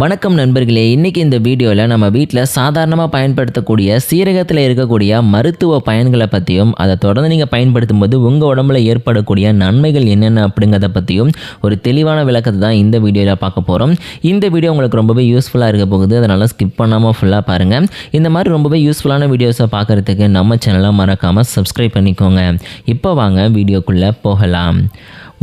வணக்கம் நண்பர்களே இன்றைக்கி இந்த வீடியோவில் நம்ம வீட்டில் சாதாரணமாக பயன்படுத்தக்கூடிய சீரகத்தில் இருக்கக்கூடிய மருத்துவ பயன்களை பற்றியும் அதை தொடர்ந்து நீங்கள் பயன்படுத்தும் போது உங்கள் உடம்புல ஏற்படக்கூடிய நன்மைகள் என்னென்ன அப்படிங்கிறத பற்றியும் ஒரு தெளிவான விளக்கத்தை தான் இந்த வீடியோவில் பார்க்க போகிறோம் இந்த வீடியோ உங்களுக்கு ரொம்பவே யூஸ்ஃபுல்லாக இருக்க போகுது அதனால் ஸ்கிப் பண்ணாமல் ஃபுல்லாக பாருங்கள் இந்த மாதிரி ரொம்பவே யூஸ்ஃபுல்லான வீடியோஸை பார்க்குறதுக்கு நம்ம சேனலை மறக்காமல் சப்ஸ்கிரைப் பண்ணிக்கோங்க. இப்போ வாங்க வீடியோக்குள்ளே போகலாம்.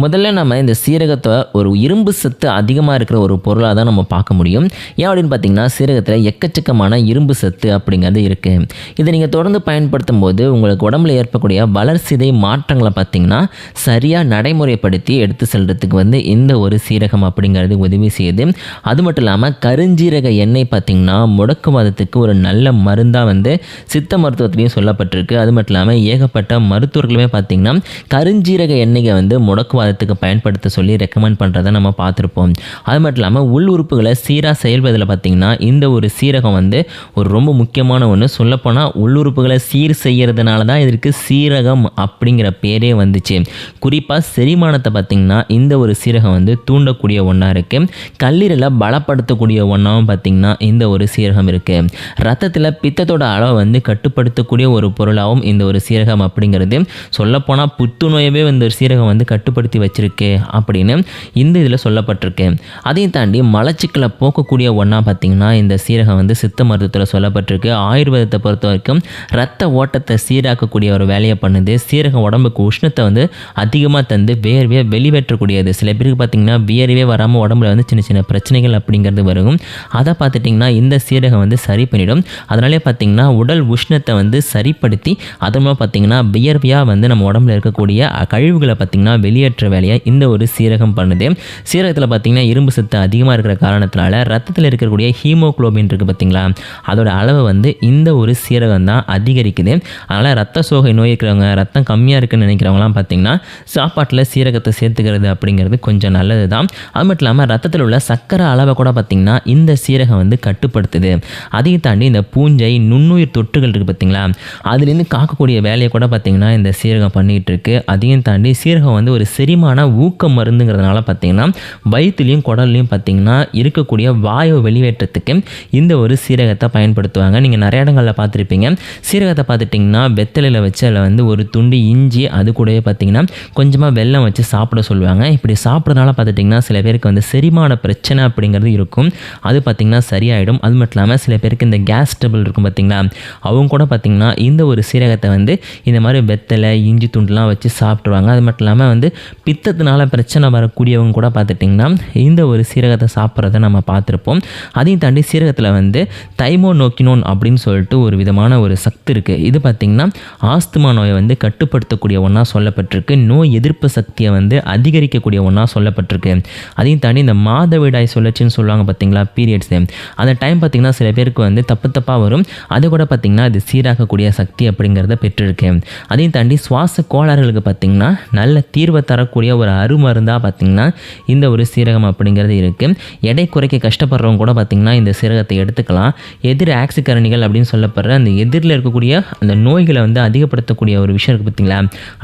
முதல்ல நம்ம இந்த சீரகத்தை ஒரு இரும்பு சத்து அதிகமாக இருக்கிற ஒரு பொருளாக தான் நம்ம பார்க்க முடியும். ஏன் அப்படின்னு பார்த்தீங்கன்னா சீரகத்தில் எக்கச்சக்கமான இரும்பு சத்து அப்படிங்கிறது இருக்குது இதை நீங்கள் தொடர்ந்து பயன்படுத்தும் போது உங்களுக்கு உடம்புல ஏற்படக்கூடிய வளர்சிதை மாற்றங்களை பார்த்தீங்கன்னா சரியாக நடைமுறைப்படுத்தி எடுத்து செல்கிறதுக்கு வந்து இந்த ஒரு சீரகம் அப்படிங்கிறது உதவி செய்யுது. அது மட்டும் இல்லாமல் கருஞ்சீரக எண்ணெய் பார்த்திங்கன்னா முடக்குவாதத்துக்கு ஒரு நல்ல மருந்தாக வந்து சித்த மருத்துவத்திலையும் சொல்லப்பட்டிருக்கு. அது மட்டும் இல்லாமல் ஏகப்பட்ட மருத்துவர்களுமே பார்த்திங்கன்னா கருஞ்சீரக எண்ணெயை வந்து முடக்குவாத வாதத்துக்கு பயன்படுத்த சொல்லி ரெக்கமெண்ட் பண்ணுறதை நம்ம பார்த்துருப்போம். அது மட்டும் இல்லாமல் உள் உறுப்புகளை சீராக செயல்பதில் பார்த்திங்கன்னா இந்த ஒரு சீரகம் வந்து ஒரு ரொம்ப முக்கியமான ஒன்று சொல்லப்போனால் உள் உறுப்புகளை சீர் செய்கிறதுனால தான் இதற்கு சீரகம் அப்படிங்கிற பேரே வந்துச்சு. குறிப்பாக செரிமானத்தை பார்த்திங்கன்னா இந்த ஒரு சீரகம் வந்து தூண்டக்கூடிய ஒன்றா இருக்குது கல்லீரலை பலப்படுத்தக்கூடிய ஒன்றாவும் பார்த்திங்கன்னா இந்த ஒரு சீரகம் இருக்குது ரத்தத்தில் பித்தத்தோட அளவை வந்து கட்டுப்படுத்தக்கூடிய ஒரு பொருளாகவும் இந்த ஒரு சீரகம் அப்படிங்கிறது. சொல்லப்போனால் புத்துநோயவே இந்த ஒரு சீரகம் வந்து கட்டுப்படுத்தி வச்சிருக்கு அப்படின்னு இந்த இதில் சொல்லப்பட்டிருக்கு. அதையும் தாண்டி மலச்சிக்கலை போக்கக்கூடிய ஒன்றா பார்த்திங்கன்னா இந்த சீரகம் வந்து சித்த மருத்துவத்தில் சொல்லப்பட்டிருக்கு. ஆயுர்வேதத்தை பொறுத்த வரைக்கும் ரத்த ஓட்டத்தை சீராக்கக்கூடிய ஒரு வேலையை பண்ணுது. சீரகம் உடம்புக்கு உஷ்ணத்தை வந்து அதிகமாக தந்து வேர்வையை வெளிவேற்றக்கூடியது. சில பேருக்கு பார்த்திங்கன்னா வியர்வே வராமல் உடம்புல வந்து சின்ன சின்ன பிரச்சனைகள் அப்படிங்கிறது வரும். அதை பார்த்துட்டிங்கன்னா இந்த சீரகம் வந்து சரி பண்ணிடும். அதனாலே பார்த்திங்கன்னா உடல் உஷ்ணத்தை வந்து சரிப்படுத்தி அது மூலம் பார்த்திங்கன்னா வியர்வையாக வந்து நம்ம உடம்புல இருக்கக்கூடிய கழிவுகளை பார்த்திங்கன்னா வெளியேற்ற வேலையை இந்த ஒரு சீரகம் பண்ணுது. சீரகத்தில் பார்த்திங்கன்னா இரும்பு சத்து அதிகமாக இருக்கிற காரணத்தினால ரத்தத்தில் இருக்கக்கூடிய ஹீமோக்ளோபின் இருக்குது பார்த்திங்களா அதோட அளவை வந்து இந்த ஒரு சீரகம் தான் அதிகரிக்குது. அதனால் ரத்த சோகை நோய் இருக்கிறவங்க ரத்தம் கம்மியாக இருக்குன்னு நினைக்கிறவங்களாம் பார்த்திங்கன்னா சாப்பாட்டில் சீரகத்தை சேர்த்துக்கிறது அப்படிங்கிறது கொஞ்சம் நல்லது தான் அது மட்டும் இல்லாமல் ரத்தத்தில் உள்ள சர்க்கரை அளவை கூட பார்த்திங்கன்னா இந்த சீரகம் வந்து கட்டுப்படுத்துது. அதையும் தாண்டி இந்த பூஞ்சை நுண்ணுயிர் தொற்றுகள் இருக்குது பார்த்திங்களா அதுலேருந்து காக்கக்கூடிய வேலையை கூட பார்த்திங்கன்னா இந்த சீரகம் பண்ணிகிட்டு இருக்குது அதையும் தாண்டி சீரகம் வந்து ஒரு செரிமான ஊக்க மருந்துங்கிறதுனால பார்த்தீங்கன்னா வயிற்றுலையும் குடல்லையும் பார்த்தீங்கன்னா இருக்கக்கூடிய வாயு வெளியேற்றத்துக்கு இந்த ஒரு சீரகத்தை பயன்படுத்துவாங்க. நீங்கள் நிறைய இடங்களில் பார்த்துருப்பீங்க. சீரகத்தை பார்த்துட்டிங்கன்னா வெத்தலையில் வச்சு அதில் வந்து ஒரு துண்டு இஞ்சி அது கூடவே பார்த்தீங்கன்னா கொஞ்சமாக வெல்லம் வச்சு சாப்பிட சொல்லுவாங்க. இப்படி சாப்பிட்றதுனால பார்த்துட்டிங்கன்னா சில பேருக்கு வந்து செரிமான பிரச்சனை அப்படிங்கிறது இருக்கும். அது பார்த்திங்கன்னா சரியாயிடும். அது மட்டும் இல்லாமல் சில பேருக்கு இந்த கேஸ் டபுள் இருக்கும் பார்த்திங்களா? அவங்க கூட பார்த்திங்கன்னா இந்த ஒரு சீரகத்தை வந்து இந்த மாதிரி வெத்தலை இஞ்சி துண்டுலாம் வச்சு சாப்பிட்ருவாங்க அது மட்டும் இல்லாமல் வந்து பித்தத்தினால பிரச்சனை வரக்கூடியவங்க கூட பார்த்துட்டிங்கன்னா இந்த ஒரு சீரகத்தை சாப்பிட்றத நம்ம பார்த்துருப்போம். அதையும் தாண்டி சீரகத்தில் வந்து தைமோ நோக்கினோன் அப்படின்னு சொல்லிட்டு ஒரு விதமான ஒரு சக்தி இருக்குது இது பார்த்திங்கன்னா ஆஸ்துமா நோயை வந்து கட்டுப்படுத்தக்கூடிய ஒன்றா சொல்லப்பட்டிருக்கு. நோய் எதிர்ப்பு சக்தியை வந்து அதிகரிக்கக்கூடிய ஒன்றா சொல்லப்பட்டிருக்கு. அதையும் தாண்டி இந்த மாதவிடாய் சுழற்சின்னு சொல்லுவாங்க பார்த்தீங்களா பீரியட்ஸ் அந்த டைம் பார்த்திங்கன்னா சில பேருக்கு வந்து தப்பு தப்பாக வரும். அது கூட பார்த்திங்கன்னா அது சீராக்கக்கூடிய சக்தி அப்படிங்கிறத பெற்றிருக்கு. அதையும் தாண்டி சுவாச கோளாறுகளுக்கு பார்த்திங்கன்னா நல்ல தீர்வை தரக்கூடிய ஒரு அருமருந்தாக பார்த்திங்கன்னா இந்த ஒரு சீரகம் அப்படிங்கிறது இருக்குது எடை குறைக்க கஷ்டப்படுறவங்க கூட பார்த்திங்கன்னா இந்த சீரகத்தை எடுத்துக்கலாம். எதிர் ஆக்சிகரணிகள் அப்படின்னு சொல்லப்படுற அந்த எதிரில் இருக்கக்கூடிய அந்த நோய்களை வந்து அதிகப்படுத்தக்கூடிய ஒரு விஷயம் இருக்குது பார்த்திங்களா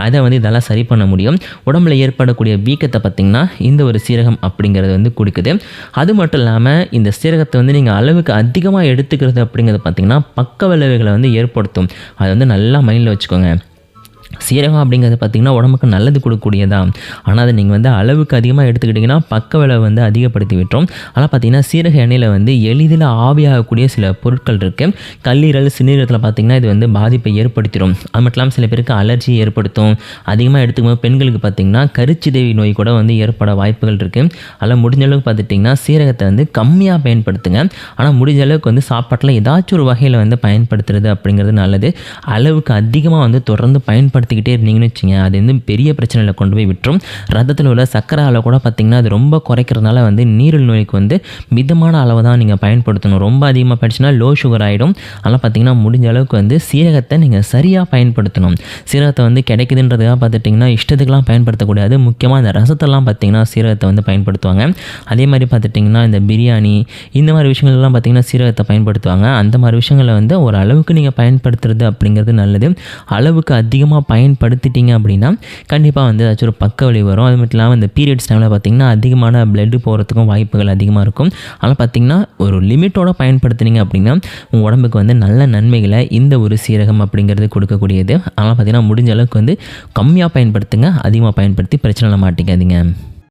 அதை வந்து இதெல்லாம் சரி பண்ண முடியும். உடம்புல ஏற்படக்கூடிய வீக்கத்தை பார்த்திங்கன்னா இந்த ஒரு சீரகம் அப்படிங்கிறது வந்து கொடுக்குது. அது மட்டும் இல்லாமல் இந்த சீரகத்தை வந்து நீங்கள் அளவுக்கு அதிகமாக எடுத்துக்கிறது அப்படிங்கிறது பார்த்திங்கன்னா பக்க விளைவுகளை வந்து ஏற்படுத்தும். அதை வந்து நல்லா மைண்டில் வச்சுக்கோங்க. சீரகம் அப்படிங்கிறது பார்த்திங்கன்னா உடம்புக்கு நல்லது கொடுக்கக்கூடியதான் ஆனால் அதை நீங்கள் வந்து அளவுக்கு அதிகமாக எடுத்துக்கிட்டிங்கன்னா பக்க விலை வந்து அதிகப்படுத்தி விட்டுரும். ஆனால் பார்த்திங்கன்னா சீரக எண்ணெயில் வந்து எளிதில் ஆவியாகக்கூடிய சில பொருட்கள் இருக்குது கல்லீரல் சிறுநீரத்தில் பார்த்திங்கன்னா இது வந்து பாதிப்பை ஏற்படுத்திடும் அது மட்டும் இல்லாமல் சில பேருக்கு அலர்ஜி ஏற்படுத்தும். அதிகமாக எடுத்துக்கும்போது பெண்களுக்கு பார்த்திங்கன்னா கருச்சிதைவி நோய் கூட வந்து ஏற்பட வாய்ப்புகள் இருக்குது அதில் முடிஞ்ச அளவுக்கு பார்த்துட்டிங்கன்னா சீரகத்தை வந்து கம்மியாக பயன்படுத்துங்க. ஆனால் முடிஞ்ச அளவுக்கு வந்து சாப்பாட்டில் ஏதாச்சும் ஒரு வகையில் வந்து பயன்படுத்துறது அப்படிங்கிறது நல்லது. அளவுக்கு அதிகமாக வந்து தொடர்ந்து பயன்படுத்த பயன்படுத்திக்கிட்டே இருந்தீங்கன்னு வச்சுங்க அது வந்து பெரிய பிரச்சனையில் கொண்டு போய் விட்டுரும். ரத்தத்தில் உள்ள சக்கரை அளவு கூட பார்த்திங்கன்னா அது ரொம்ப குறைக்கிறதுனால வந்து நீரில் நோய்க்கு வந்து மிதமான அளவு தான் நீங்கள் பயன்படுத்தணும். ரொம்ப அதிகமாக போயிடுச்சுன்னா லோ சுகர் ஆகிடும் அதெல்லாம் பார்த்திங்கன்னா முடிஞ்ச அளவுக்கு வந்து சீரகத்தை நீங்கள் சரியாக பயன்படுத்தணும். சீரகத்தை வந்து கிடைக்குதுன்றதுக்காக பார்த்துட்டிங்கன்னா இஷ்டத்துக்கெலாம் பயன்படுத்தக்கூடாது. முக்கியமாக அந்த ரசத்தெல்லாம் பார்த்திங்கன்னா சீரகத்தை வந்து பயன்படுத்துவாங்க. அதே மாதிரி பார்த்துட்டிங்கன்னா இந்த பிரியாணி இந்த மாதிரி விஷயங்கள்லாம் பார்த்திங்கன்னா சீரகத்தை பயன்படுத்துவாங்க. அந்த மாதிரி விஷயங்களை வந்து ஒரு அளவுக்கு நீங்கள் பயன்படுத்துறது அப்படிங்கிறது நல்லது. அளவுக்கு அதிகமாக பயன்படுத்திட்டீங்க அப்படின்னா கண்டிப்பாக வந்து ஏதாச்சும் ஒரு பக்க வலி வரும். அது மட்டும் இல்லாமல் இந்த பீரியட்ஸ் டைமில் பார்த்திங்கன்னா அதிகமான பிளட்டு போகிறதுக்கும் வாய்ப்புகள் அதிகமாக இருக்கும். ஆனால் பார்த்திங்கன்னா ஒரு லிமிட்டோட பயன்படுத்துனீங்க அப்படின்னா உங்கள் உடம்புக்கு வந்து நல்ல நன்மைகளை இந்த ஒரு சீரகம் அப்படிங்கிறது கொடுக்கக்கூடியது. ஆனால் பார்த்திங்கன்னா முடிஞ்ச அளவுக்கு வந்து கம்மியாக பயன்படுத்துங்க. அதிகமாக பயன்படுத்தி பிரச்சனை மாட்டிக்காதீங்க.